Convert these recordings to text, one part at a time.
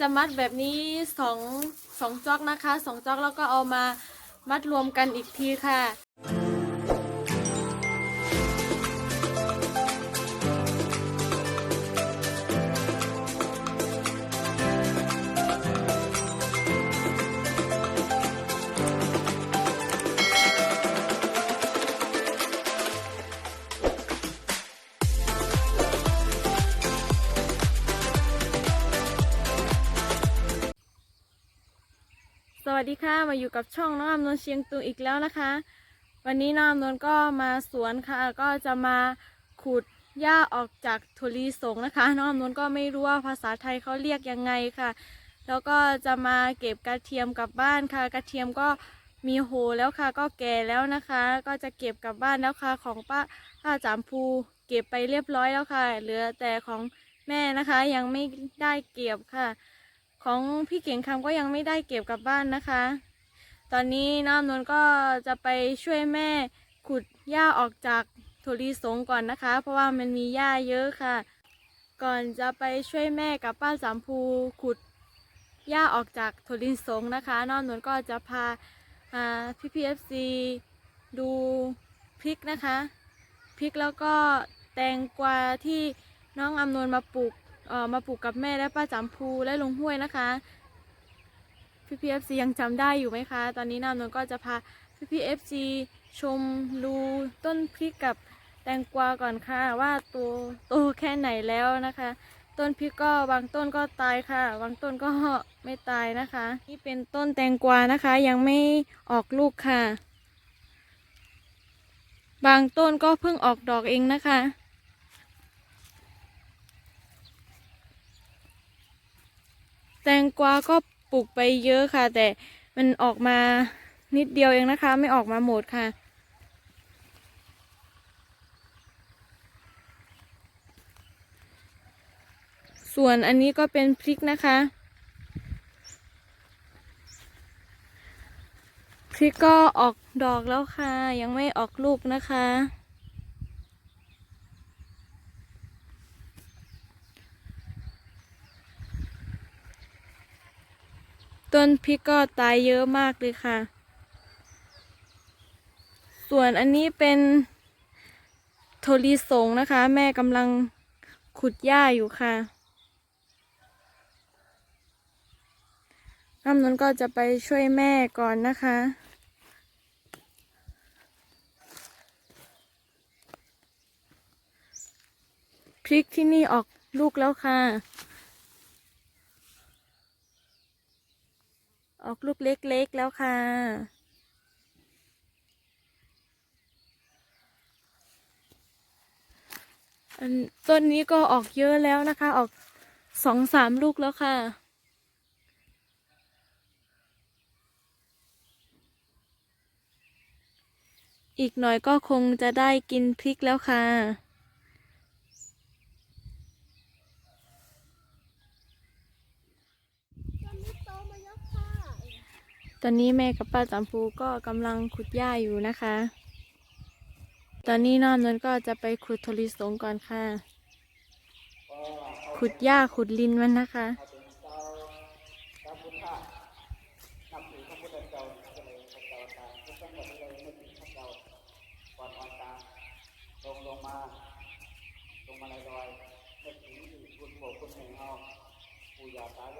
จะมัดแบบนี้สองสองจอกนะคะสองจอกแล้วก็เอามามัดรวมกันอีกทีค่ะ วัสดีค่ะ มาอยู่กับช่องน้องอำนวลเชียงตุงอีกแล้วนะคะ วันนี้น้องอำนวลก็มาสวนค่ะ ก็จะมาขุดหญ้าออกจากทุลีสงนะคะ น้องอำนวลก็ไม่รู้ว่าภาษาไทยเขาเรียกยังไงค่ะ แล้วก็จะมาเก็บกระเทียมกลับบ้านค่ะ กระเทียมก็มีโหแล้วค่ะ ก็แก่แล้วนะคะ ก็จะเก็บกลับบ้านแล้วค่ะของป้าป้าจามภูเก็บไปเรียบร้อยแล้วค่ะ เหลือแต่ของแม่นะคะยังไม่ได้เก็บค่ะ ของพี่เก่งคำก็ยังไม่ได้เก็บกลับบ้านนะคะ ตอนนี้น้องอำนวลก็จะไปช่วยแม่ขุดหญ้าออกจากถั่วลิสงก่อนนะคะ เพราะว่ามันมีหญ้าเยอะค่ะ ก่อนจะไปช่วยแม่กับป้าสามภูขุดหญ้าออกจากถั่วลิสงนะคะ น้องอำนวลก็จะพาพี่พีเอฟซีดูพริกนะคะพริกแล้วก็แตงกวาที่น้องอำนวลมาปลูก เอ่อมาปลูกกับแม่และป้าจำพูและลุงห้วยนะคะพี่พีเอฟซียังจำได้อยู่ไหมคะ ตอนนี้น้ำนนก็จะพาพี่พีเอฟซีชมดูต้นพริกกับแตงกวาก่อนค่ะ ว่าโตโตแค่ไหนแล้วนะคะ ต้นพริกก็บางต้นก็ตายค่ะ บางต้นก็ไม่ตายนะคะ นี่เป็นต้นแตงกวานะคะ ยังไม่ออกลูกค่ะ บางต้นก็เพิ่งออกดอกเองนะคะ แตงกวาก็ปลูกไปเยอะค่ะ แต่มันออกมานิดเดียวเองนะคะ ไม่ออกมาหมดค่ะ ส่วนอันนี้ก็เป็นพริกนะคะ พริกก็ออกดอกแล้วค่ะ ยังไม่ออกลูกนะคะ ต้นพริกก็ตายเยอะมากเลยค่ะ ส่วนอันนี้เป็นโทริสงนะคะ แม่กำลังขุดหญ้าอยู่ค่ะน้ำนนก็จะไปช่วยแม่ก่อนนะคะ พริกที่นี่ออกลูกแล้วค่ะ ออกลูกเล็กๆแล้วค่ะ อันต้นนี้ก็ออกเยอะแล้วนะคะ ออกสองสามลูกแล้วค่ะอีกหน่อยก็คงจะได้กินพริกแล้วค่ะ ตอนนี้แม่กับป้าจำพูก็กำลังขุดหญ้าอยู่นะคะ ตอนนี้น้องนนท์ก็จะไปขุดโทริสงก่อนค่ะ ขุดหญ้าขุดลินมันนะคะ ลงลงมาลงมาในดอยนึกถึงคุณปู่คุณแม่งเอาปู่ยาตาย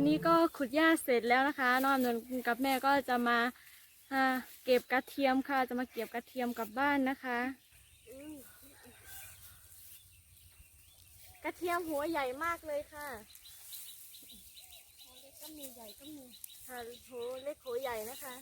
อนนี้ก็ขุดหญ้าเสร็จแล้วนะคะน้องอำนวยกับแม่ก็จะมาอ่าเก็บกระเทียมค่ะ จะมาเก็บกระเทียมกลับบ้านนะคะ กระเทียมหัวใหญ่มากเลยค่ะหัวเล็กก็มีใหญ่ก็มีค่ะหัวเล็กหัวใหญ่นะคะ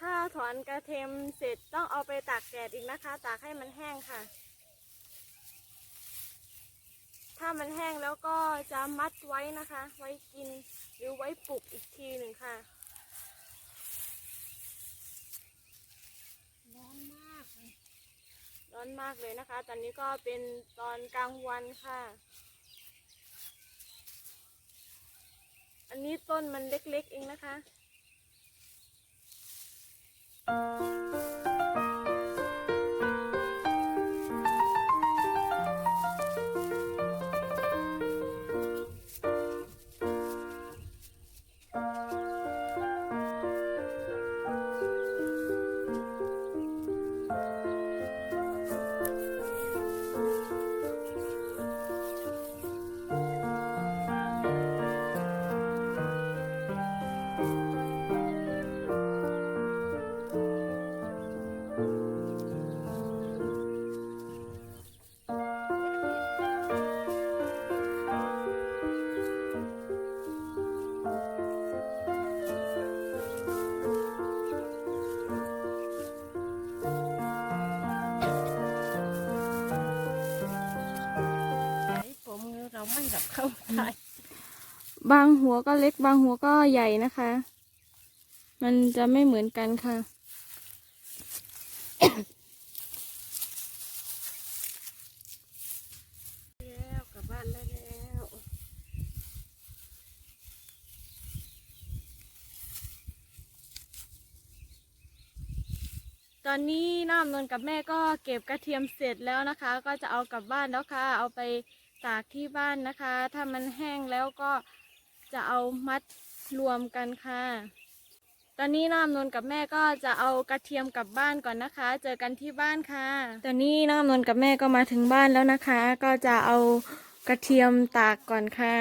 ถ้าถอนกระเทียมเสร็จต้องเอาไปตากแดดอีกนะคะ ตากให้มันแห้งค่ะ ถ้ามันแห้งแล้วก็จะมัดไว้นะคะ ไว้กินหรือไว้ปลูกอีกทีหนึ่งค่ะ ร้อนมากเลย ร้อนมากเลยนะคะ ตอนนี้ก็เป็นตอนกลางวันค่ะ อันนี้ต้นมันเล็กๆเองนะคะาไม่ดับเข้าไปบางหัวก็เล็กบางหัวก็ใหญ่นะคะ มันจะไม่เหมือนกันค่ะ แล้วกลับบ้านได้แล้วตอนนี้น้ำนนกับแม่ก็เก็บกระเทียมเสร็จแล้วนะคะ ก็จะเอากลับบ้านแล้วค่ะ เอาไป ตากที่บ้านนะคะ ถ้ามันแห้งแล้วก็จะเอามัดรวมกันค่ะ ตอนนี้น้ำนนกับแม่ก็จะเอากระเทียมกลับบ้านก่อนนะคะ เจอกันที่บ้านค่ะ ตอนนี้น้ำนนกับแม่ก็มาถึงบ้านแล้วนะคะ ก็จะเอากระเทียมตากก่อนค่ะ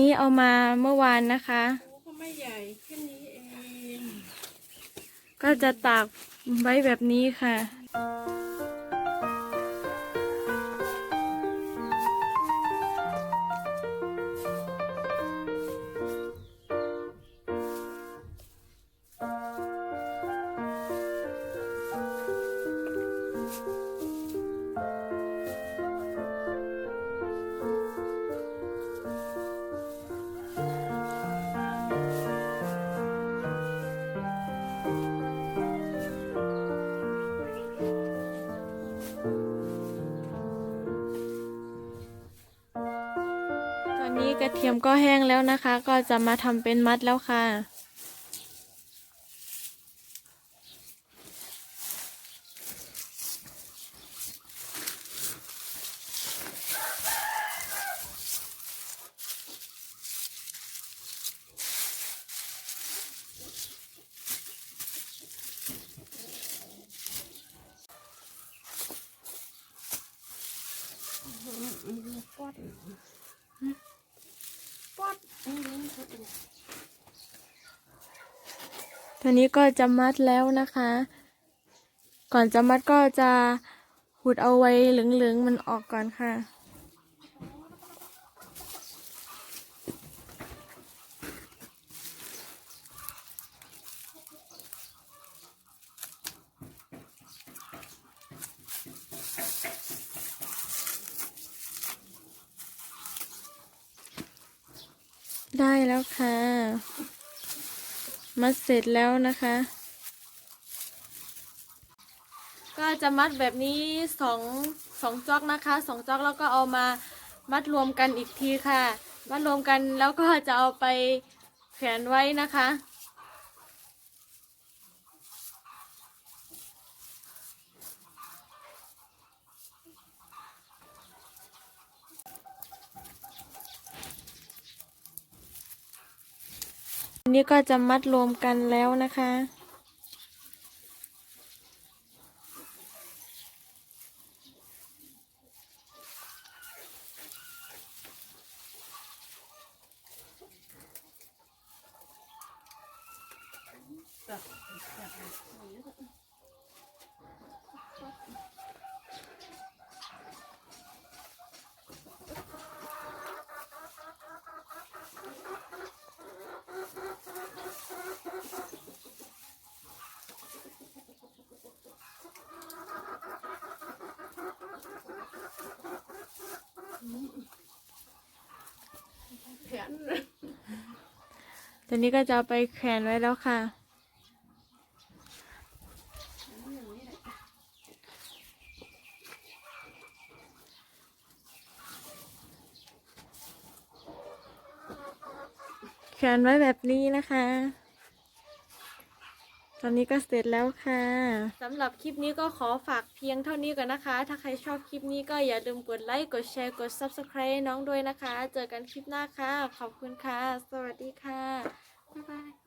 นี่เอามาเมื่อวานนะคะโอ้ก็ไม่ใหญ่แค่นี้เก็จะตากไว้แบบนี้ค่ะ กระเทียมก็แห้งแล้วนะคะ ก็จะมาทำเป็นมัดแล้วค่ะ ปอดปอดเอ้ยเขาเป็น ตอนนี้ก็จะมัดแล้วนะคะ ก่อนจะมัดก็จะหุดเอาไว้เหลืองๆมันออกก่อนค่ะ ได้แล้วค่ะ มัดเสร็จแล้วนะคะ ก็จะมัดแบบนี้สองสองจอกนะคะสองจอกแล้วก็เอามามัดรวมกันอีกทีค่ะ มัดรวมกันแล้วก็จะเอาไปแขวนไว้นะคะ นนี้ก็จะมัดรวมกันแล้วนะคะแขนตัวนี้ก็จะเอาไปแขวนไว้แล้วค่ะ แขวนไว้แบบนี้นะคะ ตอนนี้ก็เสร็จแล้วค่ะสำหรับคลิปนี้ก็ขอฝากเพียงเท่านี้ก่อนนะคะ ถ้าใครชอบคลิปนี้ก็อย่าลืมกดไลค์กดแชร์กด Subscribe ให้น้องด้วยนะคะ เจอกันคลิปหน้าค่ะ ขอบคุณค่ะ สวัสดีค่ะ บ๊ายบาย